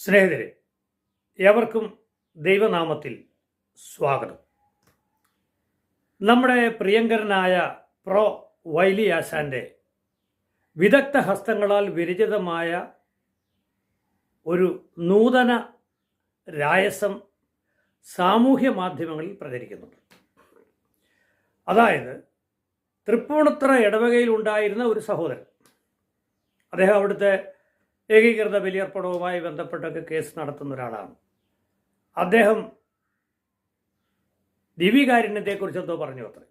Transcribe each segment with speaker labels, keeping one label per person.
Speaker 1: സ്നേഹിതരെ ഏവർക്കും ദൈവനാമത്തിൽ സ്വാഗതം. നമ്മുടെ പ്രിയങ്കരനായ പ്രോ വൈലി ആശാന്റെ വിദഗ്ധ ഹസ്തങ്ങളാൽ വിരചിതമായ ഒരു നൂതന രായസം സാമൂഹ്യ മാധ്യമങ്ങളിൽ പ്രചരിക്കുന്നുണ്ട്. അതായത് തൃപ്പൂണിത്തറ ഇടവകയിൽ ഉണ്ടായിരുന്ന ഒരു സഹോദരൻ. അദ്ദേഹം അവിടുത്തെ ഏകീകൃത ബലിയർപ്പണവുമായി ബന്ധപ്പെട്ടൊക്കെ കേസ് നടത്തുന്ന ഒരാളാണ്. അദ്ദേഹം ദിവ്യകാരുണ്യത്തെക്കുറിച്ച് എന്തോ പറഞ്ഞു അത്ര.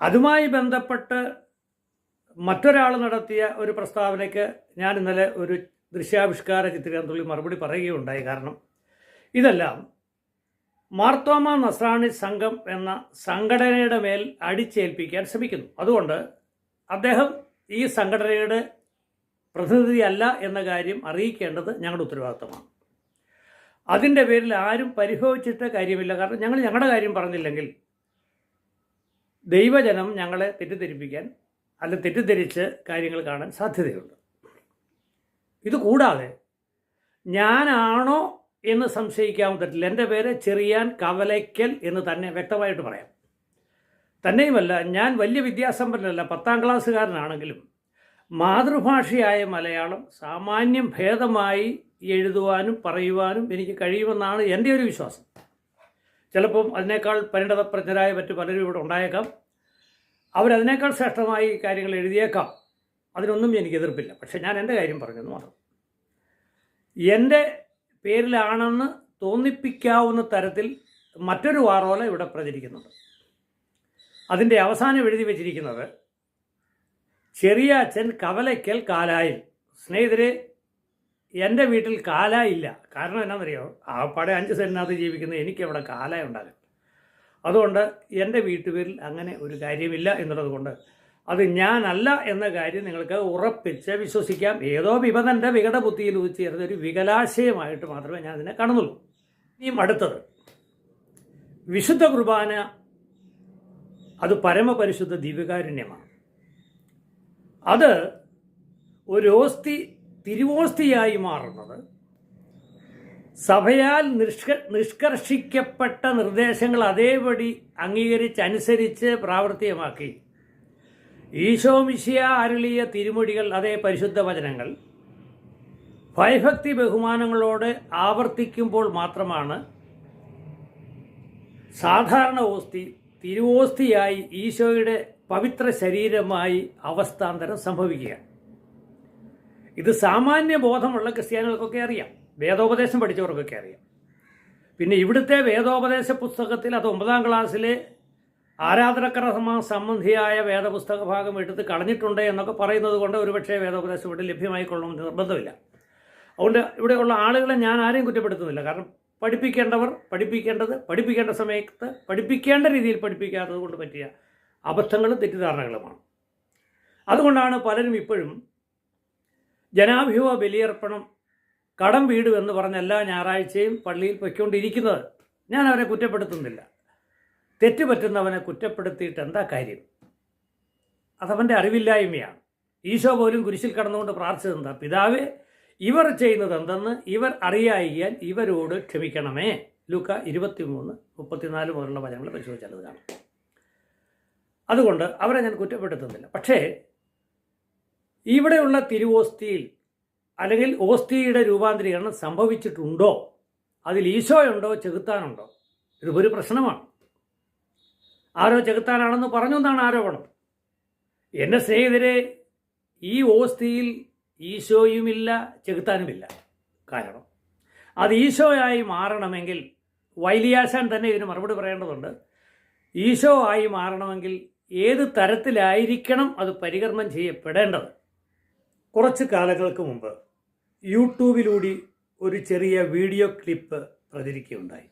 Speaker 1: അതുമായി ബന്ധപ്പെട്ട് മറ്റൊരാൾ നടത്തിയ ഒരു പ്രസ്താവനയ്ക്ക് ഞാൻ ഇന്നലെ ഒരു ദൃശ്യാവിഷ്കാര ചിത്രീകരണത്തിൽ മറുപടി പറയുകയുണ്ടായി. കാരണം ഇതെല്ലാം മാർത്തോമ നസ്രാണി സംഘം എന്ന സംഘടനയുടെ മേൽ അടിച്ചേൽപ്പിക്കാൻ ശ്രമിക്കുന്നു. അതുകൊണ്ട് അദ്ദേഹം ഈ സംഘടനയുടെ പ്രതിനിധിയല്ല എന്ന കാര്യം അറിയിക്കേണ്ടത് ഞങ്ങളുടെ ഉത്തരവാദിത്തമാണ്. അതിന്റെ പേരിൽ ആരും പരിഭവിച്ചിട്ട് കാര്യമില്ല. കാരണം ഞങ്ങൾ ഞങ്ങളുടെ കാര്യം പറഞ്ഞില്ലെങ്കിൽ ദൈവജനം ഞങ്ങളെ തെറ്റിദ്ധരിപ്പിക്കാൻ അല്ല തെറ്റിദ്ധരിച്ച് കാര്യങ്ങൾ കാണാൻ സാധ്യതയുണ്ട്. ഇത് കൂടാതെ ഞാനാണോ എന്ന് സംശയിക്കാൻ പറ്റില്ല എന്റെ പേര് ചെറിയാൻ കവലയ്ക്കൽ എന്ന് തന്നെ വ്യക്തമായിട്ട് പറയാം. തന്നെയുമല്ല ഞാൻ വലിയ വിദ്യാസമ്പന്നല്ല പത്താം ക്ലാസ്സുകാരനാണെങ്കിലും മാതൃഭാഷയായ മലയാളം സാമാന്യം ഭേദമായി എഴുതുവാനും പറയുവാനും എനിക്ക് കഴിയുമെന്നാണ് എന്റെ ഒരു വിശ്വാസം. ചിലപ്പം അതിനേക്കാൾ പരിണതപ്രജ്ഞരായ മറ്റു പലരും ഇവിടെ ഉണ്ടായേക്കാം. അവരതിനേക്കാൾ ശ്രേഷ്ഠമായി കാര്യങ്ങൾ എഴുതിയേക്കാം. അതിനൊന്നും എനിക്ക് എതിർപ്പില്ല. പക്ഷേ ഞാൻ എന്റെ കാര്യം പറഞ്ഞെന്ന് മാത്രം. എന്റെ പേരിലാണെന്ന് തോന്നിപ്പിക്കാവുന്ന തരത്തിൽ മറ്റൊരു വാറോല ഇവിടെ പ്രചരിക്കുന്നുണ്ട്. അതിന്റെ അവസാനം എഴുതി വച്ചിരിക്കുന്നത് ചെറിയ അച്ഛൻ കവലയ്ക്കൽ കാലായിൽ. സ്നേഹിതരെ എന്റെ വീട്ടിൽ കാല ഇല്ല. കാരണം എന്നാണെന്നറിയോ ആപ്പാടെ അഞ്ച് സെന്റിനകത്ത് ജീവിക്കുന്ന എനിക്ക് അവിടെ കാല ഉണ്ടാകും അതുകൊണ്ട് എന്റെ വീട്ടുപേരിൽ അങ്ങനെ ഒരു കാര്യമില്ല എന്നുള്ളത് കൊണ്ട് അത് ഞാനല്ല എന്ന കാര്യം നിങ്ങൾക്ക് ഉറപ്പിച്ച് വിശ്വസിക്കാം. ഏതോ വിപതന്റെ വികടബുദ്ധിയിൽ ഉദിച്ചേർന്ന ഒരു വികലാശയമായിട്ട് മാത്രമേ ഞാൻ അതിനെ കാണുന്നുള്ളൂ. ഇനിയും അടുത്തത്. വിശുദ്ധ കുർബാന അത് പരമപരിശുദ്ധ ദിവ്യകാരുണ്യമാണ്. അത് ഒരു ഓസ്തി തിരുവോസ്തിയായി മാറുന്നത്. സഭയാൽ നിഷ്ക നിഷ്കർഷിക്കപ്പെട്ട നിർദ്ദേശങ്ങൾ അതേപടി അംഗീകരിച്ച് അനുസരിച്ച് പ്രാവർത്തികമാക്കി. ഈശോ മിശിയ അരുളിയ തിരുമൊഴികൾ അതേ പരിശുദ്ധ വചനങ്ങൾ. ഭയഭക്തി ബഹുമാനങ്ങളോട് ആവർത്തിക്കുമ്പോൾ മാത്രമാണ് സാധാരണ ഓസ്തി തിരുവോസ്തിയായി ഈശോയുടെ പവിത്ര ശരീരമായി അവസ്ഥാന്തരം സംഭവിക്കുക ഇത് സാമാന്യ ബോധമുള്ള ക്രിസ്ത്യാനികൾക്കൊക്കെ അറിയാം. വേദോപദേശം പഠിച്ചവർക്കൊക്കെ അറിയാം. പിന്നെ ഇവിടുത്തെ വേദോപദേശ പുസ്തകത്തിൽ അത് ഒമ്പതാം ക്ലാസ്സിലെ ആരാധനക്രമ സംബന്ധിയായ വേദപുസ്തക ഭാഗം എടുത്ത് കളഞ്ഞിട്ടുണ്ട് എന്നൊക്കെ പറയുന്നത് കൊണ്ട് ഒരുപക്ഷെ വേദോപദേശം ഇവിടെ ലഭ്യമായിക്കൊള്ളണമെന്ന് നിർബന്ധമില്ല. അതുകൊണ്ട് ഇവിടെയുള്ള ആളുകളെ ഞാൻ ആരെയും കുറ്റപ്പെടുത്തുന്നില്ല. കാരണം പഠിപ്പിക്കേണ്ടവർ പഠിപ്പിക്കേണ്ടത് പഠിപ്പിക്കേണ്ട സമയത്ത് പഠിപ്പിക്കേണ്ട രീതിയിൽ പഠിപ്പിക്കാത്തത് കൊണ്ട് പറ്റിയ അബദ്ധങ്ങളും തെറ്റിദ്ധാരണകളുമാണ്. അതുകൊണ്ടാണ് പലരും ഇപ്പോഴും ജനാഭിമുഖ ബലിയർപ്പണം കടം വീട് എന്ന് പറഞ്ഞ എല്ലാ ഞായറാഴ്ചയും പള്ളിയിൽ പൊയ്ക്കൊണ്ടിരിക്കുന്നത്. ഞാൻ അവരെ കുറ്റപ്പെടുത്തുന്നില്ല. തെറ്റുപറ്റുന്നവനെ കുറ്റപ്പെടുത്തിയിട്ട് എന്താ കാര്യം? അതവന്റെ അറിവില്ലായ്മയാണ്. ഈശോ പോലും കുരിശിൽ കടന്നുകൊണ്ട് പ്രാർത്ഥിച്ചതെന്താ? പിതാവേ ഇവർ ചെയ്യുന്നത് എന്തെന്ന് ഇവർ അറിയായിയാൽ ഇവരോട് ക്ഷമിക്കണമേ. ലൂക്ക ഇരുപത്തി മൂന്ന് മുപ്പത്തിനാല് മുതലുള്ള വചനങ്ങൾ പരിശോധിച്ചാൽ കാണാം. അതുകൊണ്ട് അവരെ ഞാൻ കുറ്റപ്പെടുത്തുന്നില്ല. പക്ഷേ ഇവിടെയുള്ള തിരുവോസ്തിയിൽ അല്ലെങ്കിൽ ഓസ്തിയുടെ രൂപാന്തരീകരണം സംഭവിച്ചിട്ടുണ്ടോ? അതിൽ ഈശോയുണ്ടോ? ചെകുത്താനുണ്ടോ? ഇത് ഒരു പ്രശ്നമാണ്. ആരോ ചെകുത്താനാണെന്ന് പറഞ്ഞു എന്നാണ് ആരോപണം. എന്നെ സ്നേഹിതരെ ഈ ഓസ്തിയിൽ ഈശോയുമില്ല ചെകുത്താനുമില്ല. കാരണം അത് ഈശോയായി മാറണമെങ്കിൽ വൈലിയാശാൻ തന്നെ ഇതിന് മറുപടി പറയേണ്ടതുണ്ട്. ഈശോ ആയി മാറണമെങ്കിൽ ഏത് തരത്തിലായിരിക്കണം അത് പരികർമ്മം ചെയ്യപ്പെടേണ്ടത്? കുറച്ച് കാലങ്ങൾക്ക് മുമ്പ് യൂട്യൂബിലൂടെ ഒരു ചെറിയ വീഡിയോ ക്ലിപ്പ് പ്രചരിക്കുകയുണ്ടായി.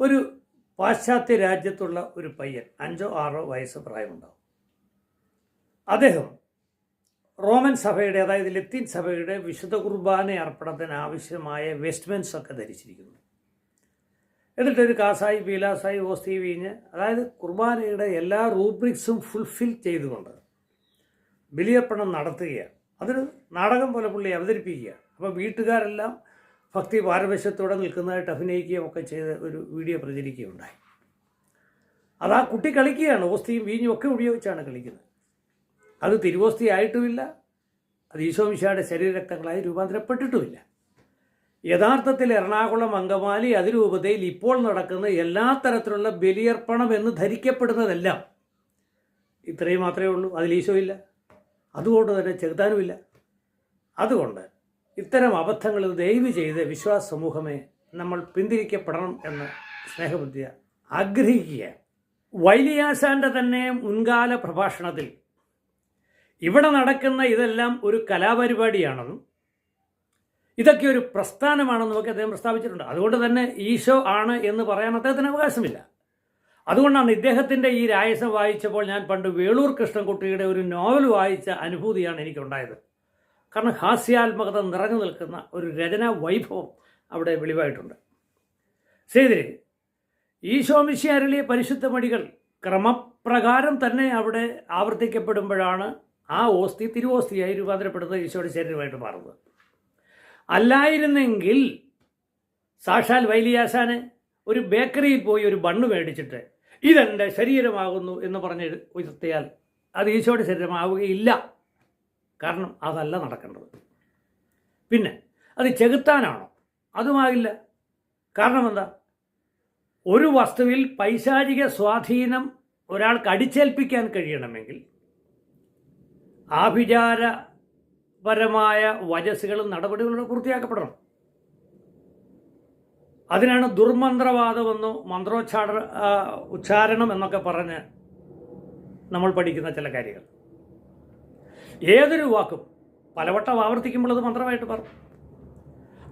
Speaker 1: ഒരു പാശ്ചാത്യ രാജ്യത്തുള്ള ഒരു പയ്യൻ അഞ്ചോ ആറോ വയസ്സ് പ്രായമുണ്ടാവും. അദ്ദേഹം റോമൻ സഭയുടെ അതായത് ലത്തീൻ സഭയുടെ വിശുദ്ധ കുർബാന അർപ്പണത്തിന് ആവശ്യമായ വെസ്റ്റ്മെൻസ് ഒക്കെ ധരിച്ചിരിക്കുന്നു. എന്നിട്ട് ഒരു കാസായി പീലാസായി ഓസ്തി വീഞ്ഞ്. അതായത് കുർബാനയുടെ എല്ലാ റൂബ്രിക്സും ഫുൾഫിൽ ചെയ്തുകൊണ്ട് ബലിയർപ്പണം നടത്തുകയാണ്. അതൊരു നാടകം പോലെ പുള്ളി അവതരിപ്പിക്കുക അപ്പോൾ വീട്ടുകാരെല്ലാം ഭക്തി പാരവശ്യത്തോടെ നിൽക്കുന്നതായിട്ട് അഭിനയിക്കുകയും ഒക്കെ ചെയ്ത് ഒരു വീഡിയോ പ്രചരിക്കുകയുണ്ടായി. അത് ആ കുട്ടി കളിക്കുകയാണ്. ഓസ്തിയും വീഞ്ഞും ഒക്കെ ഉപയോഗിച്ചാണ് കളിക്കുന്നത്. അത് തിരുവോസ്തി ആയിട്ടുമില്ല. അത് ഈശോമിശയുടെ ശരീരരക്തങ്ങളായി രൂപാന്തരപ്പെട്ടിട്ടുമില്ല. യഥാർത്ഥത്തിൽ എറണാകുളം അങ്കമാലി അതിരൂപതയിൽ ഇപ്പോൾ നടക്കുന്ന എല്ലാ തരത്തിലുള്ള ബലിയർപ്പണം എന്ന് ധരിക്കപ്പെടുന്നതെല്ലാം ഇത്രയും മാത്രമേ ഉള്ളൂ. അതിൽ ഇല്ല. അതുകൊണ്ട് തന്നെ ചെറുതാനുമില്ല അതുകൊണ്ട് ഇത്തരം അബദ്ധങ്ങൾ ദയവ് ചെയ്ത് വിശ്വാസ സമൂഹമേ നമ്മൾ പിന്തിരിക്കപ്പെടണം എന്ന് സ്നേഹബുദ്ധിയ ആഗ്രഹിക്കുക വൈലിയാശാന്റെ തന്നെ മുൻകാല പ്രഭാഷണത്തിൽ ഇവിടെ നടക്കുന്ന ഇതെല്ലാം ഒരു കലാപരിപാടിയാണെന്നും ഇതൊക്കെ ഒരു പ്രസ്ഥാനമാണെന്ന് നമുക്ക് അദ്ദേഹം പ്രസ്താവിച്ചിട്ടുണ്ട്. അതുകൊണ്ട് തന്നെ ഈശോ ആണ് എന്ന് പറയാൻ അദ്ദേഹത്തിന് അവകാശമില്ല. അതുകൊണ്ടാണ് ഇദ്ദേഹത്തിന്റെ ഈ രായസം വായിച്ചപ്പോൾ ഞാൻ പണ്ട് വേളൂർ കൃഷ്ണൻകുട്ടിയുടെ ഒരു നോവൽ വായിച്ച അനുഭൂതിയാണ് എനിക്കുണ്ടായത്. കാരണം ഹാസ്യാത്മകത നിറഞ്ഞു നിൽക്കുന്ന ഒരു രചനാ വൈഭവം അവിടെ വെളിവായിട്ടുണ്ട്. ശരി ഈശോമിശി അരളിയ പരിശുദ്ധ മടികൾ ക്രമപ്രകാരം തന്നെ അവിടെ ആവർത്തിക്കപ്പെടുമ്പോഴാണ് ആ ഓസ്തി തിരുവോസ്തിയായി രൂപാന്തരപ്പെടുന്നത് ഈശോയുടെ ശരീരമായിട്ട് മാറുന്നത്. അല്ലായിരുന്നെങ്കിൽ സാക്ഷാൽ വൈലിയാസാന് ഒരു ബേക്കറിയിൽ പോയി ഒരു ബണ്ണ് മേടിച്ചിട്ട് ഇതെന്റെ ശരീരമാകുന്നു എന്ന് പറഞ്ഞ് ഉയർത്തിയാൽ അത് ഈശോയുടെ ശരീരമാവുകയില്ല. കാരണം അതല്ല നടക്കേണ്ടത്. പിന്നെ അത് ചെകുത്താനാണോ? അതുമാകില്ല. കാരണം എന്താ? ഒരു വസ്തുവിൽ പൈശാചിക സ്വാധീനം ഒരാൾക്ക് അടിച്ചേൽപ്പിക്കാൻ കഴിയണമെങ്കിൽ ആഭിചാരപരമായ വജസ്സുകളും നടപടികളും പൂർത്തിയാക്കപ്പെടണം. അതിനാണ് ദുർമന്ത്രവാദമെന്നോ മന്ത്രോച്ചാട ഉച്ചാരണം എന്നൊക്കെ പറഞ്ഞ് നമ്മൾ പഠിക്കുന്ന ചില കാര്യങ്ങൾ. ഏതൊരു വാക്കും പലവട്ടം ആവർത്തിക്കുമ്പോൾ അത് മന്ത്രമായിട്ട് പറഞ്ഞു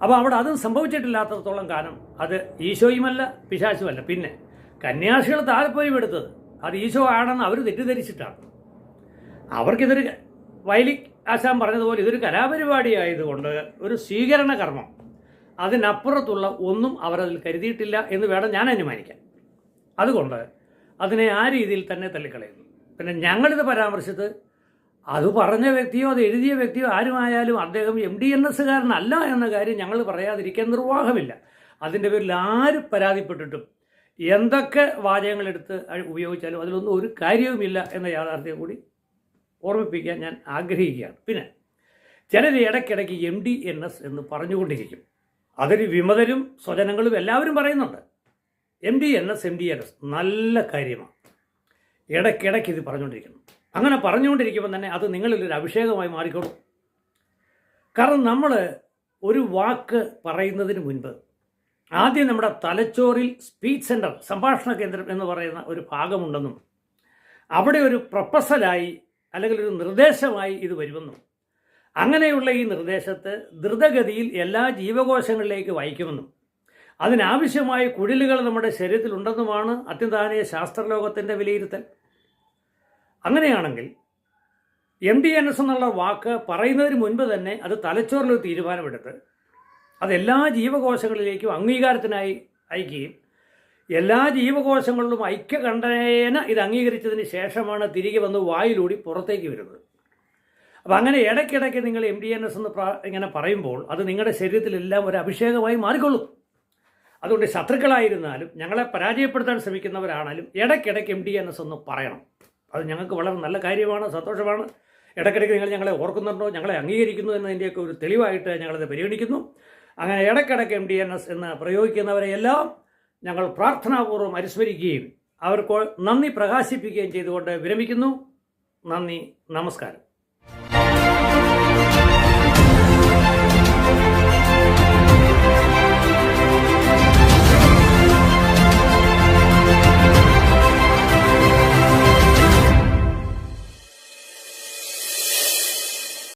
Speaker 1: അപ്പോൾ അവിടെ അതും സംഭവിച്ചിട്ടില്ലാത്തടത്തോളം കാലം അത് ഈശോയുമല്ല പിശാശുമല്ല. പിന്നെ കന്യാസികൾ താല്പര്യം എടുത്തത് അത് ഈശോ ആണെന്ന് അവർ തെറ്റിദ്ധരിച്ചിട്ടാണ്. അവർക്കിതൊരു വയലി ആശാൻ പറഞ്ഞതുപോലെ ഇതൊരു കലാപരിപാടി ആയതുകൊണ്ട് ഒരു സ്വീകരണ കർമ്മം അതിനപ്പുറത്തുള്ള ഒന്നും അവരതിൽ കരുതിയിട്ടില്ല എന്ന് വേണം ഞാൻ അനുമാനിക്കാൻ. അതുകൊണ്ട് അതിനെ ആ രീതിയിൽ തന്നെ തള്ളിക്കളയുന്നു. പിന്നെ ഞങ്ങളിത് പരാമർശിച്ചത് അത് പറഞ്ഞ വ്യക്തിയോ അത് എഴുതിയ വ്യക്തിയോ ആരുമായാലും അദ്ദേഹം എം ഡി എൻ എസ്സുകാരനല്ല എന്ന കാര്യം ഞങ്ങൾ പറയാതിരിക്കാൻ നിർവാഹമില്ല. അതിന്റെ പേരിൽ ആര് പരാതിപ്പെട്ടിട്ടും എന്തൊക്കെ വാചകങ്ങളെടുത്ത് ഉപയോഗിച്ചാലും അതിലൊന്നും ഒരു കാര്യവുമില്ല എന്ന യാഥാർത്ഥ്യം കൂടി ഓർമ്മിപ്പിക്കാൻ ഞാൻ ആഗ്രഹിക്കുകയാണ്. പിന്നെ ചിലർ ഇടയ്ക്കിടയ്ക്ക് എം ഡി എൻ എസ് എന്ന് പറഞ്ഞുകൊണ്ടിരിക്കും. അതൊരു വിമതരും സ്വജനങ്ങളും എല്ലാവരും പറയുന്നുണ്ട്. M D N S M D N S നല്ല കാര്യമാണ്. ഇടയ്ക്കിടയ്ക്ക് ഇത് പറഞ്ഞുകൊണ്ടിരിക്കണം അങ്ങനെ പറഞ്ഞുകൊണ്ടിരിക്കുമ്പോൾ തന്നെ അത് നിങ്ങളിലൊരു അഭിഷേകമായി മാറിക്കോളും. കാരണം നമ്മൾ ഒരു വാക്ക് പറയുന്നതിന് മുൻപ് ആദ്യം നമ്മുടെ തലച്ചോറിൽ സ്പീച്ച് സെന്റർ സംഭാഷണ കേന്ദ്രം എന്ന് പറയുന്ന ഒരു ഭാഗമുണ്ടെന്നും അവിടെ ഒരു പ്രൊപ്പസലായി അല്ലെങ്കിൽ ഒരു നിർദ്ദേശമായി ഇത് വരുമെന്നും. അങ്ങനെയുള്ള ഈ നിർദ്ദേശത്തെ ദ്രുതഗതിയിൽ എല്ലാ ജീവകോശങ്ങളിലേക്ക് വായിക്കുമെന്നും അതിനാവശ്യമായ കുഴലുകൾ നമ്മുടെ ശരീരത്തിലുണ്ടെന്നുമാണ് അത്യന്താനീയ ശാസ്ത്രലോകത്തിന്റെ വിലയിരുത്തൽ. അങ്ങനെയാണെങ്കിൽ എം ഡി എൻ എസ് എന്നുള്ള വാക്ക് പറയുന്നതിന് മുൻപ് തന്നെ അത് തലച്ചോറിലൊരു തീരുമാനമെടുത്ത് അതെല്ലാ ജീവകോശങ്ങളിലേക്കും അംഗീകാരത്തിനായി അയക്കുകയും എല്ലാ ജീവകോശങ്ങളിലും ഐക്യകണ്ഠേന ഇത് അംഗീകരിച്ചതിന് ശേഷമാണ് തിരികെ വന്ന് വായിലൂടി പുറത്തേക്ക് വരുന്നത്. അപ്പം അങ്ങനെ ഇടയ്ക്കിടയ്ക്ക് നിങ്ങൾ എം ഡി എൻ എസ് എന്ന് ഇങ്ങനെ പറയുമ്പോൾ അത് നിങ്ങളുടെ ശരീരത്തിലെല്ലാം ഒരു അഭിഷേകമായി മാറിക്കൊള്ളും. അതുകൊണ്ട് ശത്രുക്കളായിരുന്നാലും ഞങ്ങളെ പരാജയപ്പെടുത്താൻ ശ്രമിക്കുന്നവരാണാലും ഇടയ്ക്കിടയ്ക്ക് എം ഡി എൻ എസ് ഒന്ന് പറയണം. അത് ഞങ്ങൾക്ക് വളരെ നല്ല കാര്യമാണ് സന്തോഷമാണ്. ഇടയ്ക്കിടയ്ക്ക് നിങ്ങൾ ഞങ്ങളെ ഓർക്കുന്നുണ്ടോ? ഞങ്ങളെ അംഗീകരിക്കുന്നു എന്നതിന്റെയൊക്കെ ഒരു തെളിവായിട്ട് ഞങ്ങളത് പരിഗണിക്കുന്നു. അങ്ങനെ ഇടയ്ക്കിടയ്ക്ക് എം ഡി എൻ എസ് എന്ന് പ്രയോഗിക്കുന്നവരെയെല്ലാം ഞങ്ങൾ പ്രാർത്ഥനാപൂർവം അനുസ്മരിക്കുകയും അവർക്ക് നന്ദി പ്രകാശിപ്പിക്കുകയും ചെയ്തുകൊണ്ട് വിരമിക്കുന്നു. നന്ദി. നമസ്കാരം.